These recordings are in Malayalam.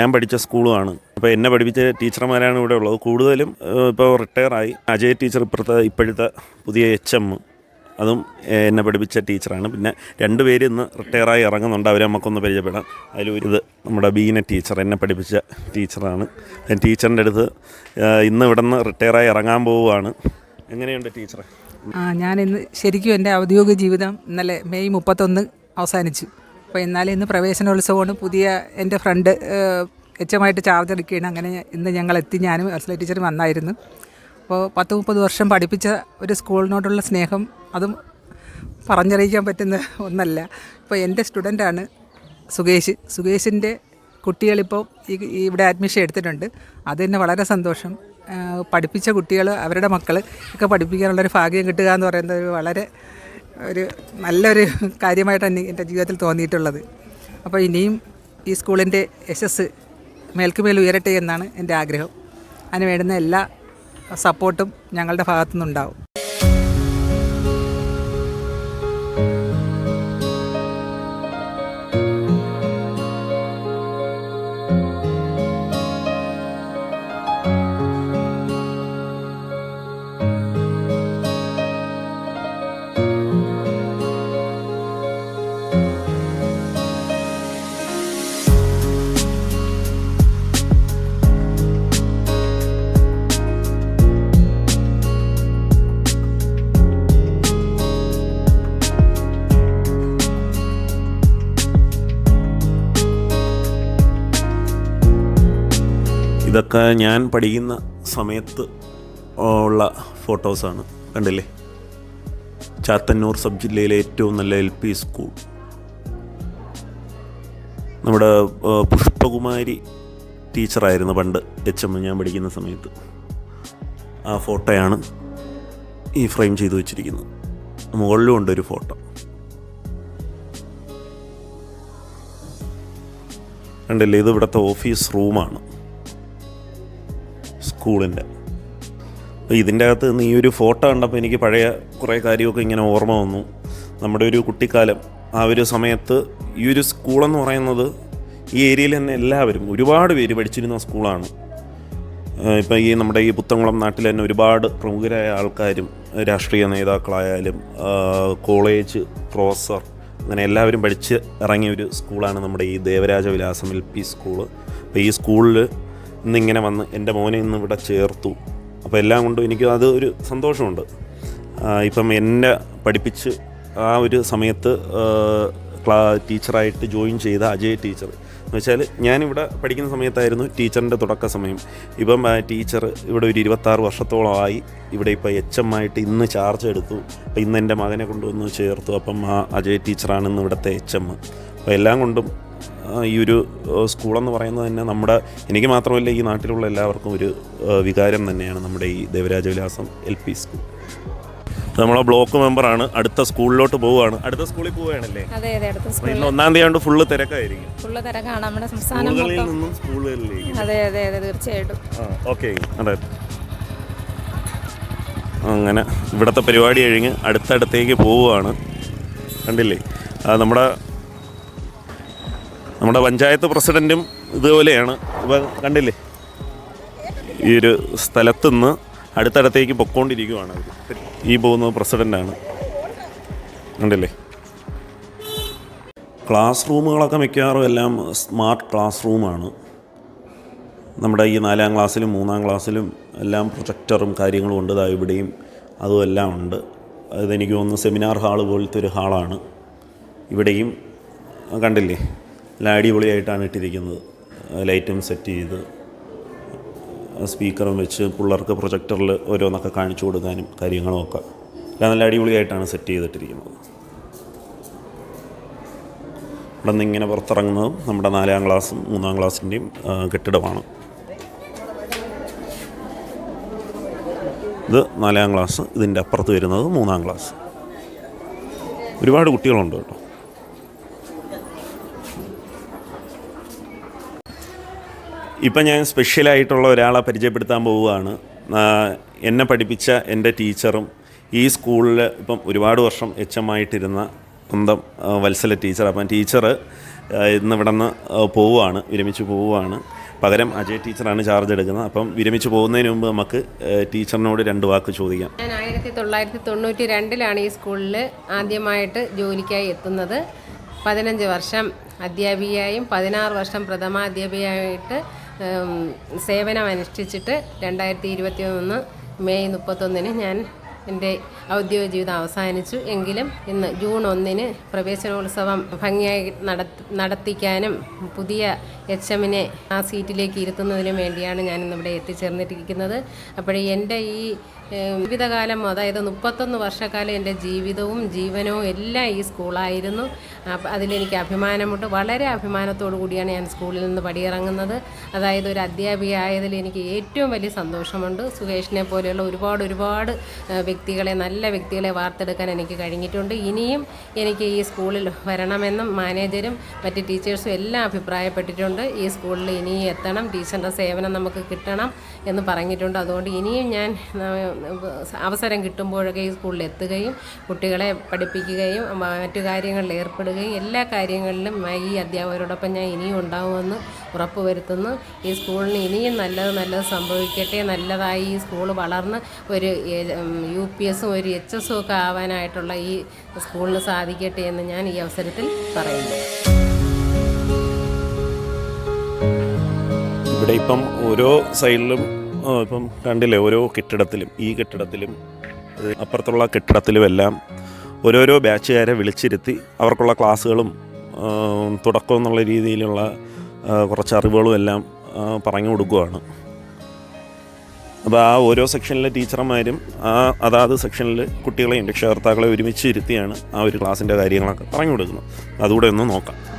ഞാൻ പഠിച്ച സ്കൂളുമാണ്. അപ്പോൾ എന്നെ പഠിപ്പിച്ച ടീച്ചർമാരാണ് ഇവിടെ ഉള്ളത്. കൂടുതലും ഇപ്പോൾ റിട്ടയറായി. അജയ് ടീച്ചർ ഇപ്പോഴത്തെ ഇപ്പോഴത്തെ പുതിയ എച്ച് എം. അതും എന്നെ പഠിപ്പിച്ച ടീച്ചറാണ്. പിന്നെ രണ്ട് പേര് ഇന്ന് റിട്ടയറായി ഇറങ്ങുന്നുണ്ട്. അവരെ നമുക്കൊന്ന് പരിചയപ്പെടാം. അതിലൊരു ഇത് നമ്മുടെ ബീന ടീച്ചർ എന്നെ പഠിപ്പിച്ച ടീച്ചറാണ്. ടീച്ചറിന്റെ അടുത്ത് ഇന്ന് ഇവിടെ നിന്ന് റിട്ടയറായി ഇറങ്ങാൻ പോവുകയാണ്. എങ്ങനെയുണ്ട് ടീച്ചറെ? ആ ഞാൻ ഇന്ന് ശരിക്കും എന്റെ ഔദ്യോഗിക ജീവിതം ഇന്നലെ മെയ് മുപ്പത്തൊന്ന് അവസാനിച്ചു. അപ്പോൾ എന്നാലും ഇന്ന് പ്രവേശനോത്സവമാണ്. പുതിയ എന്റെ ഫ്രണ്ട് എച്ചമായിട്ട് ചാർജ് എടുക്കുകയാണ്. അങ്ങനെ ഇന്ന് ഞങ്ങൾ എത്തി ഞാനും അസ്ല ടീച്ചറും വന്നായിരുന്നു. അപ്പോൾ പത്ത് മുപ്പത് വർഷം പഠിപ്പിച്ച ഒരു സ്കൂളിനോടുള്ള സ്നേഹം അതും പറഞ്ഞറിയിക്കാൻ പറ്റുന്ന ഒന്നല്ല. ഇപ്പോൾ എന്റെ സ്റ്റുഡന്റാണ് സുകേഷ്. സുകേഷിന്റെ കുട്ടികളിപ്പോൾ ഈ ഇവിടെ അഡ്മിഷൻ എടുത്തിട്ടുണ്ട്. അത് തന്നെ വളരെ സന്തോഷം. പഠിപ്പിച്ച കുട്ടികൾ അവരുടെ മക്കൾ ഒക്കെ പഠിപ്പിക്കാനുള്ളൊരു ഭാഗ്യം കിട്ടുക എന്ന് പറയുന്നത് വളരെ ഒരു നല്ലൊരു കാര്യമായിട്ടാണ് എന്റെ ജീവിതത്തിൽ തോന്നിയിട്ടുള്ളത്. അപ്പോൾ ഇനിയും ഈ സ്കൂളിന്റെ യശസ് മേൽക്കുമേൽ ഉയരട്ടെ എന്നാണ് എന്റെ ആഗ്രഹം. അതിന് വേണ്ടുന്ന എല്ലാ സപ്പോർട്ടും ഞങ്ങളുടെ ഭാഗത്തു നിന്നുണ്ടാവും ഇതൊക്കെ ഞാൻ പഠിക്കുന്ന സമയത്ത് ഉള്ള ഫോട്ടോസാണ് കണ്ടില്ലേ? ചാത്തന്നൂർ സബ് ജില്ലയിലെ ഏറ്റവും നല്ല എൽ പി സ്കൂൾ നമ്മുടെ പുഷ്പകുമാരി ടീച്ചറായിരുന്നു പണ്ട് എച്ച് എം ഞാൻ പഠിക്കുന്ന സമയത്ത്. ആ ഫോട്ടോയാണ് ഈ ഫ്രെയിം ചെയ്തു വെച്ചിരിക്കുന്നത്. മുകളിലും ഉണ്ട് ഒരു ഫോട്ടോ കണ്ടില്ലേ? ഇത് ഇവിടുത്തെ ഓഫീസ് റൂമാണ് സ്കൂളിന്റെ. ഇതിന്റെ അകത്ത് നിന്ന് ഈ ഒരു ഫോട്ടോ കണ്ടപ്പോൾ എനിക്ക് പഴയ കുറേ കാര്യമൊക്കെ ഇങ്ങനെ ഓർമ്മ വന്നു. നമ്മുടെ ഒരു കുട്ടിക്കാലം ആ ഒരു സമയത്ത് ഈ ഒരു സ്കൂളെന്ന് പറയുന്നത് ഈ ഏരിയയിൽ തന്നെ എല്ലാവരും ഒരുപാട് പേര് പഠിച്ചിരുന്ന സ്കൂളാണ്. ഇപ്പം ഈ നമ്മുടെ ഈ പുത്തംകുളം നാട്ടിൽ തന്നെ ഒരുപാട് പ്രമുഖരായ ആൾക്കാരും രാഷ്ട്രീയ നേതാക്കളായാലും കോളേജ് പ്രൊഫസർ അങ്ങനെ എല്ലാവരും പഠിച്ച് ഇറങ്ങിയ ഒരു സ്കൂളാണ് നമ്മുടെ ഈ Devaraja Vilasam L P school. അപ്പോൾ ഈ സ്കൂളിൽ ഇന്നിങ്ങനെ വന്ന് എന്റെ മോനെ ഇന്ന് ഇവിടെ ചേർത്തു. അപ്പോൾ എല്ലാം കൊണ്ടും എനിക്ക് അത് ഒരു സന്തോഷമുണ്ട്. ഇപ്പം എന്നെ പഠിപ്പിച്ച് ആ ഒരു സമയത്ത് ക്ലാ ടീച്ചറായിട്ട് ജോയിൻ ചെയ്ത അജയ് ടീച്ചർ. എന്ന് വെച്ചാൽ ഞാനിവിടെ പഠിക്കുന്ന സമയത്തായിരുന്നു ടീച്ചറിന്റെ തുടക്ക സമയം. ഇപ്പം ടീച്ചർ ഇവിടെ ഒരു ഇരുപത്താറ് വർഷത്തോളമായി ഇവിടെ ഇപ്പോൾ എച്ച് എം ആയിട്ട് ഇന്ന് ചാർജ് എടുത്തു. അപ്പോൾ ഇന്ന് എന്റെ മകനെ കൊണ്ടുവന്ന് ചേർത്തു. അപ്പം ആ അജയ് ടീച്ചറാണ് ഇന്ന് ഇവിടുത്തെ എച്ച് എം. അപ്പോൾ എല്ലാം കൊണ്ടും ഈ ഒരു സ്കൂളെന്ന് പറയുന്നത് തന്നെ നമ്മുടെ എനിക്ക് മാത്രമല്ല ഈ നാട്ടിലുള്ള എല്ലാവർക്കും ഒരു വികാരം തന്നെയാണ് നമ്മുടെ ഈ Devaraja Vilasam L P school. നമ്മളെ ബ്ലോക്ക് മെമ്പറാണ് അടുത്ത സ്കൂളിലോട്ട് പോവുകയാണ്. അടുത്ത സ്കൂളിൽ പോവുകയാണല്ലേ? അതെ അതെ അടുത്ത സ്കൂളിൽ. ഒന്നാം തീയതി ഫുള്ള് തിരക്കായിരിക്കും. ഫുള്ള് തിരക്കാണ് നമ്മുടെ സംസ്ഥാനം നിന്നും സ്കൂളുകളിലേക്ക്. അതെ അതെ അതെ തീർച്ചയായിട്ടും. ആ ഓക്കെ. അതെ. അങ്ങനെ ഇവിടുത്തെ പരിപാടി കഴിഞ്ഞ് അടുത്തടുത്തേക്ക് പോവുകയാണ്. കണ്ടില്ലേ? നമ്മുടെ നമ്മുടെ പഞ്ചായത്ത് പ്രസിഡന്റും ഇതുപോലെയാണ്. ഇപ്പം കണ്ടില്ലേ? ഈ ഒരു സ്ഥലത്ത് നിന്ന് അടുത്തടുത്തേക്ക് പൊക്കോണ്ടിരിക്കുവാണ് ഈ പോകുന്നത് പ്രസിഡന്റാണ് കണ്ടില്ലേ? ക്ലാസ് റൂമുകളൊക്കെ മിക്കവാറും എല്ലാം സ്മാർട്ട് ക്ലാസ് റൂമാണ്. നമ്മുടെ ഈ നാലാം ക്ലാസ്സിലും മൂന്നാം ക്ലാസ്സിലും എല്ലാം പ്രൊജക്ടറും കാര്യങ്ങളും ഉണ്ട്. ഇവിടെയും അതും എല്ലാം ഉണ്ട്. അതെനിക്ക് തോന്നുന്നു സെമിനാർ ഹാൾ പോലത്തെ ഒരു ഹാളാണ്. ഇവിടെയും കണ്ടില്ലേ? എല്ലാം അടിപൊളിയായിട്ടാണ് ഇട്ടിരിക്കുന്നത്. ലൈറ്റും സെറ്റ് ചെയ്ത് സ്പീക്കറും വെച്ച് പിള്ളേർക്ക് പ്രൊജക്ടറിൽ ഓരോന്നൊക്കെ കാണിച്ചു കൊടുക്കാനും കാര്യങ്ങളും ഒക്കെ. എല്ലാം നല്ല അടിപൊളിയായിട്ടാണ് സെറ്റ് ചെയ്തിട്ടിരിക്കുന്നത്. ഇവിടെ നിന്ന് ഇങ്ങനെ പുറത്തിറങ്ങുന്നതും നമ്മുടെ നാലാം ക്ലാസ്സും മൂന്നാം ക്ലാസ്സിന്റെയും കെട്ടിടമാണ്. ഇത് നാലാം ക്ലാസ് ഇതിന്റെ അപ്പുറത്ത് വരുന്നത് മൂന്നാം ക്ലാസ് ഒരുപാട് കുട്ടികളുണ്ട് കേട്ടോ. ഇപ്പം ഞാൻ സ്പെഷ്യലായിട്ടുള്ള ഒരാളെ പരിചയപ്പെടുത്താൻ പോവുകയാണ്. എന്നെ പഠിപ്പിച്ച എന്റെ ടീച്ചറും ഈ സ്കൂളിൽ ഇപ്പം ഒരുപാട് വർഷം എച്ച് എം ആയിട്ടിരുന്ന സ്വന്തം വത്സല ടീച്ചർ. അപ്പം ടീച്ചർ ഇന്ന് ഇവിടെ നിന്ന് പോവുകയാണ് വിരമിച്ച് പോവുകയാണ്. പകരം അജയ് ടീച്ചറാണ് ചാർജ് എടുക്കുന്നത്. അപ്പം വിരമിച്ച് പോകുന്നതിന് മുമ്പ് നമുക്ക് ടീച്ചറിനോട് രണ്ട് വാക്ക് ചോദിക്കാം. ഞാൻ ആയിരത്തി തൊള്ളായിരത്തി തൊണ്ണൂറ്റി രണ്ടിലാണ് ഈ സ്കൂളിൽ ആദ്യമായിട്ട് ജോലിക്കായി എത്തുന്നത്. പതിനഞ്ച് വർഷം അധ്യാപികയായും പതിനാറ് വർഷം പ്രഥമാധ്യാപികയായിട്ട് ഉം, സേവനം അനുഷ്ഠിച്ചിട്ട് രണ്ടായിരത്തി ഇരുപത്തി ഒന്ന് മെയ് മുപ്പത്തൊന്നിന് ഞാൻ എന്റെ ഔദ്യോഗിക ജീവിതം അവസാനിച്ചു. എങ്കിലും ഇന്ന് ജൂൺ ഒന്നിന് പ്രവേശനോത്സവം ഭംഗിയായി നടത്തി നടത്തിക്കാനും പുതിയ എച്ച് എമ്മിനെ ആ സീറ്റിലേക്ക് ഇരുത്തുന്നതിനും വേണ്ടിയാണ് ഞാൻ ഇന്നിവിടെ എത്തിച്ചേർന്നിട്ടിരിക്കുന്നത്. അപ്പോഴേ എന്റെ ഈ ജീവിതകാലം അതായത് മുപ്പത്തൊന്ന് വർഷക്കാലം എന്റെ ജീവിതവും ജീവനവും എല്ലാം ഈ സ്കൂളായിരുന്നു. അതിലെനിക്ക് അഭിമാനമുണ്ട്. വളരെ അഭിമാനത്തോടു കൂടിയാണ് ഞാൻ സ്കൂളിൽ നിന്ന് പടിയിറങ്ങുന്നത്. അതായത് ഒരു അധ്യാപിക ആയതിൽ എനിക്ക് ഏറ്റവും വലിയ സന്തോഷമുണ്ട്. സുഹേഷിനെ പോലെയുള്ള ഒരുപാട് ഒരുപാട് വ്യക്തികളെ നല്ല വ്യക്തികളെ വാർത്തെടുക്കാൻ എനിക്ക് കഴിഞ്ഞിട്ടുണ്ട്. ഇനിയും എനിക്ക് ഈ സ്കൂളിൽ വരണമെന്നും മാനേജരും മറ്റ് ടീച്ചേഴ്സും എല്ലാം അഭിപ്രായപ്പെട്ടിട്ടുണ്ട്. ഈ സ്കൂളിൽ ഇനിയും എത്തണം. ടീച്ചറിന്റെ സേവനം നമുക്ക് കിട്ടണം എന്ന് പറഞ്ഞിട്ടുണ്ട്. അതുകൊണ്ട് ഇനിയും ഞാൻ അവസരം കിട്ടുമ്പോഴൊക്കെ ഈ സ്കൂളിൽ എത്തുകയും കുട്ടികളെ പഠിപ്പിക്കുകയും മറ്റു കാര്യങ്ങളിൽ ഏർപ്പെടുകയും എല്ലാ കാര്യങ്ങളിലും ഈ അധ്യാപകരോടൊപ്പം ഞാൻ ഇനിയും ഉണ്ടാവുമെന്ന് ഉറപ്പ് വരുത്തുന്നു ഈ സ്കൂളിന് ഇനിയും നല്ലത് നല്ലത് സംഭവിക്കട്ടെ. നല്ലതായി ഈ സ്കൂൾ വളർന്ന് ഒരു യു പി എസും ഒരു എച്ച് എസും ഒക്കെ ആവാനായിട്ടുള്ള ഈ സ്കൂളിന് സാധിക്കട്ടെ എന്ന് ഞാൻ ഈ അവസരത്തിൽ പറയുന്നു. ഇവിടെ ഇപ്പം ഓരോ സൈഡിലും ഇപ്പം കണ്ടില്ലേ ഓരോ കെട്ടിടത്തിലും ഈ കെട്ടിടത്തിലും അപ്പുറത്തുള്ള കെട്ടിടത്തിലും എല്ലാം ഓരോരോ ബാച്ചുകാരെ വിളിച്ചിരുത്തി അവർക്കുള്ള ക്ലാസ്സുകളും തുടക്കം എന്നുള്ള രീതിയിലുള്ള കുറച്ച് അറിവുകളും എല്ലാം പറഞ്ഞു കൊടുക്കുകയാണ് അപ്പോൾ ആ ഓരോ സെക്ഷനിലെ ടീച്ചർമാരും ആ അതാത് സെക്ഷനിൽ കുട്ടികളെയും രക്ഷകർത്താക്കളെ ഒരുമിച്ച് ഇരുത്തിയാണ് ആ ഒരു ക്ലാസ്സിന്റെ കാര്യങ്ങളൊക്കെ പറഞ്ഞു കൊടുക്കുന്നത്. അതുകൂടെ ഒന്ന് നോക്കാം.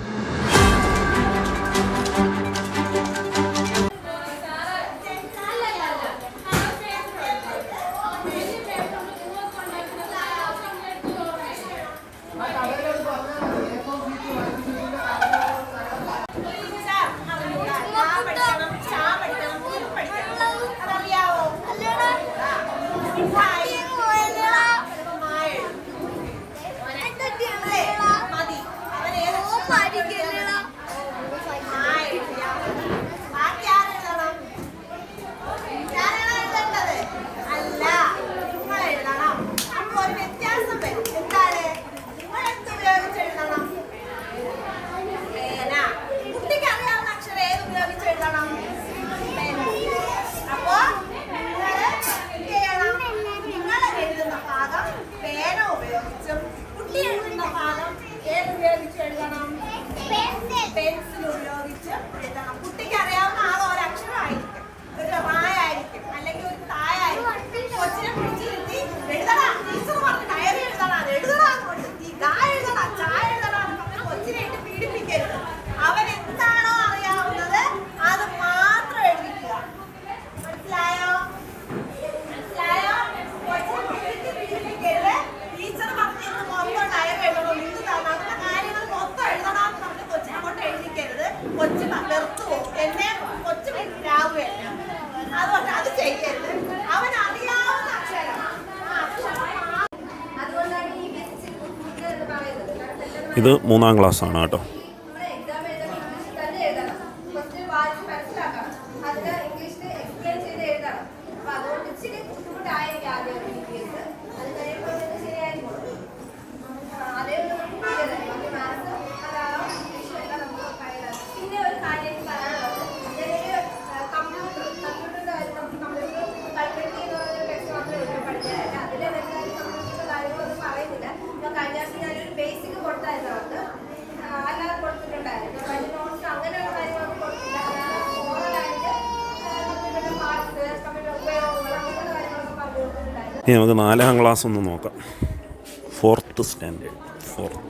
ഉപയോഗിച്ച് എഴുതണം. പെൻസിൽ ഉപയോഗിച്ച് എഴുതണം. കുട്ടിക്ക് അറിയാവുന്ന ആകെ ഒരു അക്ഷരമായിരിക്കും ഒരു വായായിരിക്കും അല്ലെങ്കിൽ ഒരു തായായിരിക്കും കൊച്ചിനെ പിടിച്ചിരുത്തി എഴുതടാ ടീച്ചർ പറഞ്ഞു ഡയറി എഴുതണം അത് എഴുതടാ അങ്ങോട്ട് ഈ ഗാ എഴുതടാ ചാ എഴുതടാ എന്ന് പറഞ്ഞ് കൊച്ചിനെ ഇട്ട് പീഡിപ്പിക്കരുത് അവൻ എന്താണോ അറിയാവുന്നത് അത് മാത്രം എഴുതിക്കുക മനസ്സിലായോ മനസ്സിലായോ കൊച്ചിനെ പിടിച്ച് പീഡിപ്പിക്കരുത് ടീച്ചർ പറഞ്ഞിട്ട് മൊത്തം ഡയറി എഴുതണം ഇത് തന്നെ അതിന്റെ കാര്യങ്ങൾ മൊത്തം എഴുതണമെന്ന് പറഞ്ഞ് കൊച്ചിനെ കൊണ്ട് എഴുതിക്കരുത് കൊച്ചു വെറുത്തു പോകും എന്നെ കൊച്ചു രാവുകയല്ല അതുകൊണ്ട് അത് ചെയ്യരുത് അവൻ അറിയാവുന്ന അക്ഷരം ആ അക്ഷരം മാത്രം അതുകൊണ്ടാണ് ഈ ബെസ്റ്റ് കുട്ടികൾ എന്ന് പറയുന്നത് കാരണം എല്ലാം ഇത് മൂന്നാം ക്ലാസ്സാണ് കേട്ടോ. ഇനി നമുക്ക് നാലാം ക്ലാസ് ഒന്ന് നോക്കാം. Fourth standard fourth.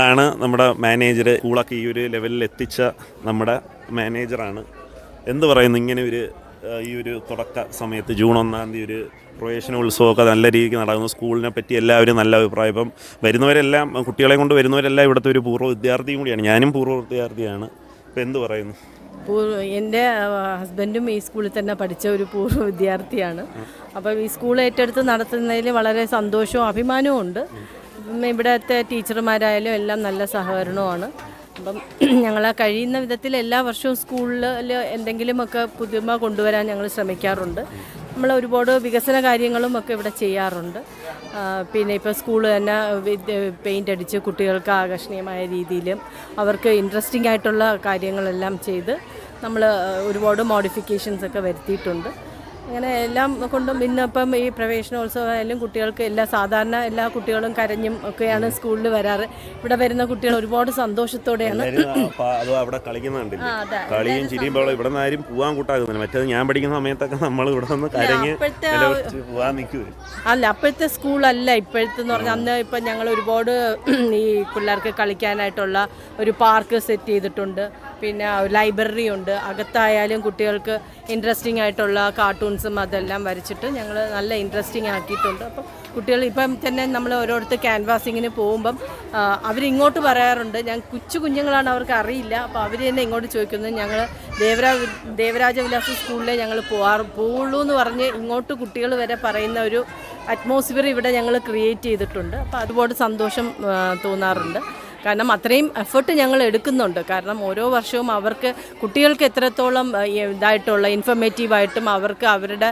ആണ് നമ്മുടെ മാനേജർ സ്കൂളൊക്കെ ഈ ഒരു ലെവലിൽ എത്തിച്ച നമ്മുടെ മാനേജറാണ് എന്ത് പറയുന്നു? ഇങ്ങനെ ഒരു ഈ ഒരു തുടക്ക സമയത്ത് ജൂൺ ഒന്നാം തീയതി ഒരു പ്രവേശന ഉത്സവമൊക്കെ നല്ല രീതിക്ക് നടക്കുന്നു. സ്കൂളിനെ പറ്റി എല്ലാവരും നല്ല അഭിപ്രായം. ഇപ്പം വരുന്നവരെല്ലാം കുട്ടികളെ കൊണ്ട് വരുന്നവരെല്ലാം ഇവിടുത്തെ ഒരു പൂർവ വിദ്യാർത്ഥിയും കൂടിയാണ്. ഞാനും പൂർവ വിദ്യാർത്ഥിയാണ്. ഇപ്പം എന്ത് പറയുന്നു? എന്റെ ഹസ്ബൻഡും ഈ സ്കൂളിൽ തന്നെ പഠിച്ച ഒരു പൂർവ വിദ്യാർത്ഥിയാണ്. അപ്പം ഈ സ്കൂൾ ഏറ്റെടുത്ത് നടത്തുന്നതിൽ വളരെ സന്തോഷവും അഭിമാനവും ഉണ്ട്. ഇവിടത്തെ ടീച്ചർമാരായാലും എല്ലാം നല്ല സഹകരണവുമാണ്. അപ്പം ഞങ്ങൾ കഴിയുന്ന വിധത്തിൽ എല്ലാ വർഷവും സ്കൂളിൽ എന്തെങ്കിലുമൊക്കെ പുതുമ കൊണ്ടുവരാൻ ഞങ്ങൾ ശ്രമിക്കാറുണ്ട്. നമ്മൾ ഒരുപാട് വികസന കാര്യങ്ങളും ഒക്കെ ഇവിടെ ചെയ്യാറുണ്ട്. പിന്നെ ഇപ്പോൾ സ്കൂൾ തന്നെ പെയിന്റ് അടിച്ച് കുട്ടികൾക്ക് ആകർഷണീയമായ രീതിയിലും അവർക്ക് ഇൻട്രസ്റ്റിംഗ് ആയിട്ടുള്ള കാര്യങ്ങളെല്ലാം ചെയ്ത് നമ്മൾ ഒരുപാട് മോഡിഫിക്കേഷൻസ് ഒക്കെ വരുത്തിയിട്ടുണ്ട്. അങ്ങനെ എല്ലാം കൊണ്ടും ഇന്നിപ്പം ഈ പ്രവേശനോത്സവമായാലും കുട്ടികൾക്ക് എല്ലാ സാധാരണ എല്ലാ കുട്ടികളും കരഞ്ഞും ഒക്കെയാണ് സ്കൂളിൽ വരാറ്. ഇവിടെ വരുന്ന കുട്ടികൾ ഒരുപാട് സന്തോഷത്തോടെയാണ്. അവിടെ കളിക്കുന്നുണ്ടല്ലേ കളിയും ചിരിയും ഇവിടെ നിന്ന് ആരും പോകാൻ കൂട്ടാക്കുന്നില്ല. മറ്റേത് ഞാൻ പഠിക്കുന്ന സമയത്തൊക്കെ നമ്മൾ ഇവിടെ നിന്ന് കരഞ്ഞ് നിൽക്കുവേ അല്ല അപ്പോഴത്തെ സ്കൂളല്ല ഇപ്പോഴത്തെ എന്ന് പറഞ്ഞാൽ അന്ന് ഇപ്പം ഞങ്ങൾ ഒരുപാട് ഈ പിള്ളേർക്ക് കളിക്കാനായിട്ടുള്ള ഒരു പാർക്ക് സെറ്റ് ചെയ്തിട്ടുണ്ട്. പിന്നെ ലൈബ്രറി ഉണ്ട്. അകത്തായാലും കുട്ടികൾക്ക് ഇൻട്രസ്റ്റിംഗ് ആയിട്ടുള്ള കാർട്ടൂൺസും അതെല്ലാം വരച്ചിട്ട് ഞങ്ങൾ നല്ല ഇൻട്രസ്റ്റിംഗ് ആക്കിയിട്ടുണ്ട്. അപ്പം കുട്ടികൾ ഇപ്പം തന്നെ നമ്മൾ ഓരോരുത്തർ ക്യാൻവാസിങ്ങിന് പോകുമ്പം അവരിങ്ങോട്ട് പറയാറുണ്ട്. ഞാൻ കൊച്ചു കുഞ്ഞുങ്ങളാണ് അവർക്ക് അറിയില്ല. അപ്പോൾ അവർ തന്നെ ഇങ്ങോട്ട് ചോദിക്കുന്നത് ഞങ്ങൾ ദേവരാ ദേവരാജ വിലാസ സ്കൂളിലെ ഞങ്ങൾ പോവാറ് പോവുള്ളൂ എന്ന് പറഞ്ഞ് ഇങ്ങോട്ട് കുട്ടികൾ വരെ പറയുന്ന ഒരു അറ്റ്മോസ്ഫിയർ ഇവിടെ ഞങ്ങൾ ക്രിയേറ്റ് ചെയ്തിട്ടുണ്ട്. അപ്പോൾ അതുപോലെ സന്തോഷം തോന്നാറുണ്ട്. കാരണം അത്രയും എഫേർട്ട് ഞങ്ങൾ എടുക്കുന്നുണ്ട്. കാരണം ഓരോ വർഷവും അവർക്ക് കുട്ടികൾക്ക് എത്രത്തോളം ഇതായിട്ടുള്ള ഇൻഫർമേറ്റീവായിട്ടും അവർക്ക് അവരുടെ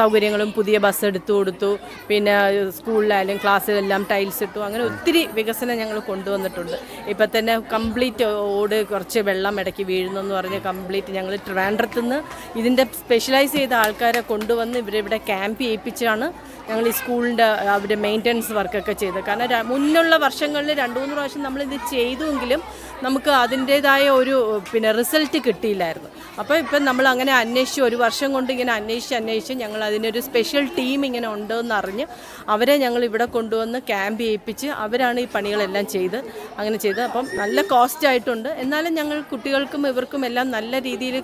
സൗകര്യങ്ങളും പുതിയ ബസ് എടുത്തു കൊടുത്തു. പിന്നെ സ്കൂളിലായാലും ക്ലാസ്സിലെല്ലാം ടൈൽസ് ഇട്ടു. അങ്ങനെ ഒത്തിരി വികസനം ഞങ്ങൾ കൊണ്ടുവന്നിട്ടുണ്ട്. ഇപ്പം തന്നെ കംപ്ലീറ്റ് ഓട് കുറച്ച് വെള്ളം ഇടയ്ക്ക് വീഴുന്നു എന്ന് പറഞ്ഞ് കംപ്ലീറ്റ് ഞങ്ങൾ ട്രിവാൻഡ്രത്തു നിന്ന് ഇതിന്റെ സ്പെഷ്യലൈസ് ചെയ്ത ആൾക്കാരെ കൊണ്ടുവന്ന് ഇവരിവിടെ ക്യാമ്പ് ചെയ്യിപ്പിച്ചാണ് ഞങ്ങൾ ഈ സ്കൂളിന്റെ അവരുടെ മെയിന്റനൻസ് വർക്കൊക്കെ ചെയ്തത്. കാരണം മുന്നുള്ള വർഷങ്ങളിൽ രണ്ട് മൂന്ന് പ്രാവശ്യം ചെയ്തുവെങ്കിലും നമുക്ക് അതിന്റേതായ ഒരു പിന്നെ റിസൾട്ട് കിട്ടിയില്ലായിരുന്നു. അപ്പോൾ ഇപ്പം നമ്മൾ അങ്ങനെ അന്വേഷിച്ച് ഒരു വർഷം കൊണ്ട് ഇങ്ങനെ അന്വേഷിച്ച് അന്വേഷിച്ച് ഞങ്ങൾ അതിനൊരു സ്പെഷ്യൽ ടീം ഇങ്ങനെ ഉണ്ടെന്ന് അറിഞ്ഞ് അവരെ ഞങ്ങൾ ഇവിടെ കൊണ്ടുവന്ന് ക്യാമ്പ് ചെയ്യിപ്പിച്ച് അവരാണ് ഈ പണികളെല്ലാം ചെയ്ത് അങ്ങനെ ചെയ്ത്. അപ്പം നല്ല കോസ്റ്റ് ആയിട്ടുണ്ട്. എന്നാലും ഞങ്ങൾ കുട്ടികൾക്കും ഇവർക്കും എല്ലാം നല്ല രീതിയിൽ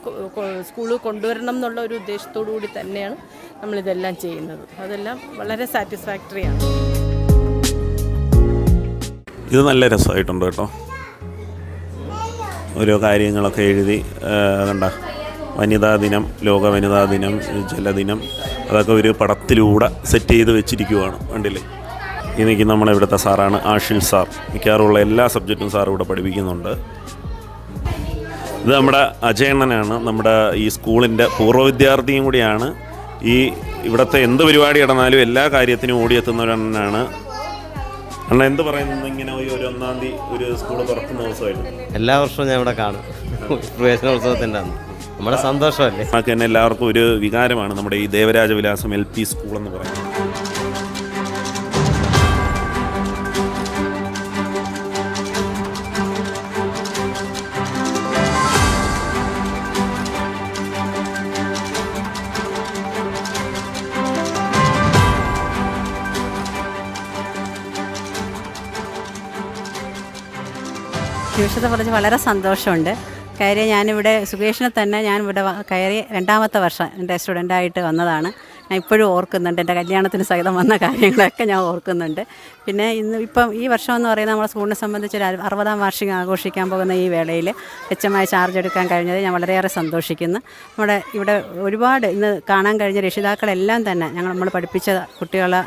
സ്കൂളിൽ കൊണ്ടുവരണം എന്നുള്ള ഒരു ഉദ്ദേശത്തോടു കൂടി തന്നെയാണ് നമ്മളിതെല്ലാം ചെയ്യുന്നത്. അതെല്ലാം വളരെ സാറ്റിസ്ഫാക്ടറിയാണ് ഇത് നല്ല രസമായിട്ടുണ്ട് കേട്ടോ. ഓരോ കാര്യങ്ങളൊക്കെ എഴുതി കണ്ട വനിതാ ദിനം ലോക വനിതാ ദിനം ജലദിനം അതൊക്കെ ഒരു പടത്തിലൂടെ സെറ്റ് ചെയ്ത് വെച്ചിരിക്കുവാണ് കണ്ടില്ലേ? ഈ നിൽക്കുന്ന നമ്മുടെ ഇവിടുത്തെ സാറാണ് ആഷിൽ സാർ. മിക്കാറുള്ള എല്ലാ സബ്ജക്റ്റും സാർ ഇവിടെ പഠിപ്പിക്കുന്നുണ്ട്. ഇത് നമ്മുടെ അജയണ്ണനാണ് നമ്മുടെ ഈ സ്കൂളിന്റെ പൂർവ വിദ്യാർത്ഥിയും കൂടിയാണ്. ഈ ഇവിടുത്തെ എന്ത് പരിപാടി നടന്നാലും എല്ലാ കാര്യത്തിനും ഓടിയെത്തുന്നവരാണ് അണ്ണ എന്ത് പറയുന്നത് ഇങ്ങനെ ഒരു ഒരു ഒന്നാം തീയതി ഒരു സ്കൂൾ തുറക്കുന്ന ദിവസമായിട്ട് എല്ലാ വർഷവും ഞാൻ ഇവിടെ കാണും. പ്രവേശനോത്സവത്തിന്റെ അന്ന്. നമ്മുടെ സന്തോഷമല്ലേ? നമുക്ക് തന്നെ എല്ലാവർക്കും ഒരു വികാരമാണ് നമ്മുടെ ഈ Devaraja Vilasam L P school എന്ന് പറയുന്നത്. ട്യൂഷത്തെ കുറിച്ച് വളരെ സന്തോഷമുണ്ട്. കയറി ഞാനിവിടെ സുകേഷിനെ തന്നെ ഞാൻ ഇവിടെ കയറി രണ്ടാമത്തെ വർഷം എന്റെ സ്റ്റുഡന്റായിട്ട് വന്നതാണ്. ഞാൻ ഇപ്പോഴും ഓർക്കുന്നുണ്ട്. എന്റെ കല്യാണത്തിന് സഹിതം വന്ന കാര്യങ്ങളൊക്കെ ഞാൻ ഓർക്കുന്നുണ്ട്. പിന്നെ ഇന്ന് ഇപ്പം ഈ വർഷം എന്ന് പറയുന്നത് നമ്മുടെ സ്കൂളിനെ സംബന്ധിച്ച് ഒരു അറു- അറുപതാം വാർഷികം ആഘോഷിക്കാൻ പോകുന്ന ഈ വേളയിൽ മെച്ചമായി ചാർജ് എടുക്കാൻ കഴിഞ്ഞത് ഞാൻ വളരെയേറെ സന്തോഷിക്കുന്നു. നമ്മുടെ ഇവിടെ ഒരുപാട് ഇന്ന് കാണാൻ കഴിഞ്ഞ രക്ഷിതാക്കളെല്ലാം തന്നെ ഞങ്ങൾ നമ്മൾ പഠിപ്പിച്ച കുട്ടികളെ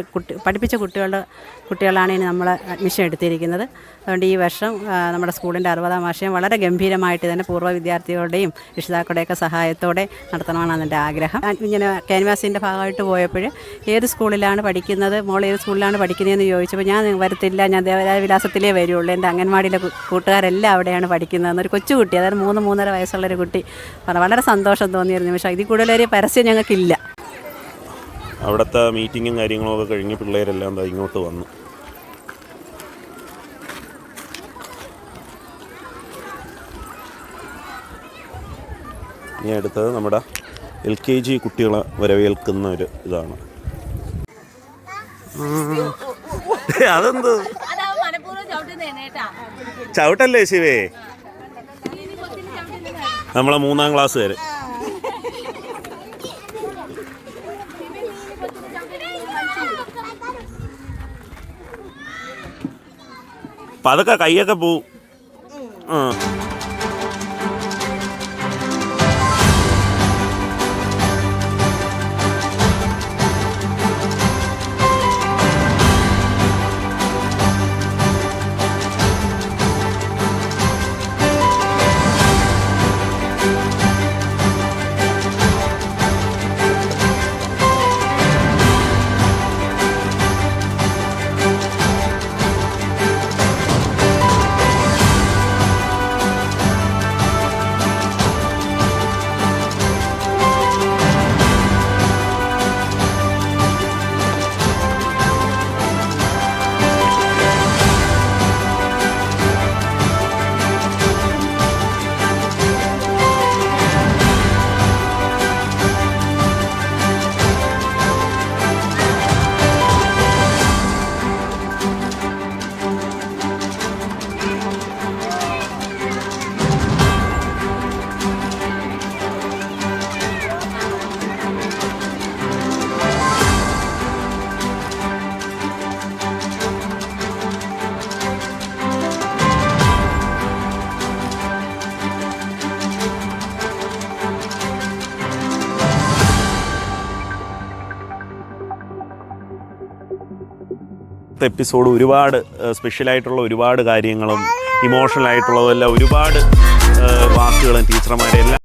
കുട്ടി പഠിപ്പിച്ച കുട്ടികളുടെ കുട്ടികളാണ് ഇനി നമ്മൾ അഡ്മിഷൻ എടുത്തിരിക്കുന്നത്. അതുകൊണ്ട് ഈ വർഷം നമ്മുടെ സ്കൂളിന്റെ അറുപതാം വാർഷികം വളരെ ഗംഭീരമായിട്ട് തന്നെ പൂർവ വിദ്യാർത്ഥികളുടെയും രക്ഷിതാക്കളുടെയൊക്കെ സഹായത്തോടെ നടത്തണമെന്നാണ് എന്റെ ആഗ്രഹം. ഇങ്ങനെ ഇങ്ങനെ ക്യാൻവാസിന്റെ ഭാഗമായിട്ട് പോയപ്പോൾ ഏത് സ്കൂളിലാണ് പഠിക്കുന്നത് മോൾ ഏത് സ്കൂളിലാണ് പഠിക്കുന്നതെന്ന് ചോദിച്ചപ്പോൾ ഞാൻ വരത്തില്ല ഞാൻ ദേവരായ വിലാസത്തിലേ വരുള്ളൂ. എന്റെ അംഗൻവാടിയിലെ കൂട്ടുകാരെല്ലാം അവിടെയാണ് പഠിക്കുന്നതെന്ന് ഒരു കൊച്ചുകുട്ടി അതായത് മൂന്ന് മൂന്നര വയസ്സുള്ളൊരു കുട്ടി വളരെ സന്തോഷം തോന്നിയിരുന്നു. പക്ഷേ ഇതിൽ കൂടുതലൊരു പരസ്യം ഞങ്ങൾക്കില്ല. അവിടുത്തെ മീറ്റിങ്ങും കാര്യങ്ങളൊക്കെ കഴിഞ്ഞ് പിള്ളേരെല്ലാം ഇങ്ങോട്ട് വന്നു. ഇനി അടുത്തത് നമ്മുടെ എൽ കെ ജി കുട്ടികളെ വരവേൽക്കുന്ന ഒരു ഇതാണ്. അതെന്ത്? ചവിട്ടല്ലേ ശിവേ? നമ്മളെ മൂന്നാം ക്ലാസ് വരെ അപ്പൊ അതൊക്കെ കൈയൊക്കെ പോവും ആ. എപ്പിസോഡ് ഒരുപാട് സ്പെഷ്യലായിട്ടുള്ള ഒരുപാട് കാര്യങ്ങളും ഇമോഷണൽ ആയിട്ടുള്ളതെല്ലാം ഒരുപാട് വാക്കുകളും ടീച്ചർമാരെ എല്ലാം